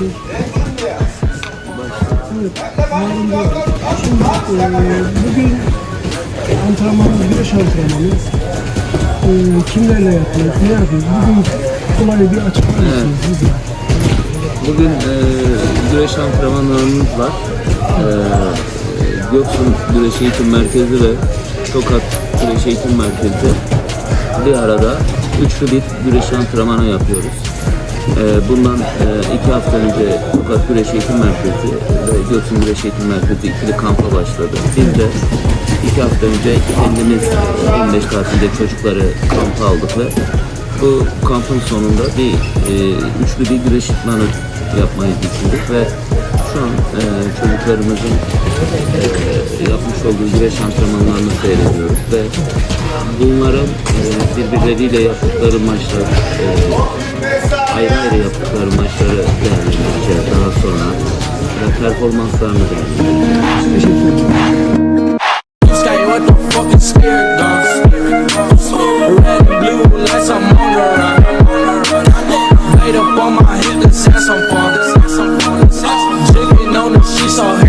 Evet, bugün antrenmanımız, güreş antrenmanı. E, kimlerle yapıyoruz, ne yapıyoruz? Bugün olayı bir açıklar mısınız bize? Bugün e, güreş antrenmanlarımız var. E, Göksun Güreş Eğitim Merkezi ve Tokat Güreş Eğitim Merkezi bir arada üçlü bir güreş antrenmanı yapıyoruz. E, bundan e, iki hafta önce Tokat Güreş Eğitim Merkezi ve Göksun Güreş Eğitim Merkezi ikili kampa başladı. Biz de iki hafta önce kendimiz 15 tatilde çocukları kampa aldık ve bu kampın sonunda bir e, üçlü bir güreş idmanı yapmayı düşündük ve şu an e, çocuklarımızın e, yapmış olduğu güreş antrenmanlarını seyrediyoruz ve bunların e, birbirleriyle yaptıkları maçlar, e, daha sonra performanslarını değerlendirelim. Teşekkür ederim. Made up on my hip, the sass on fun. Jigging on the sheets all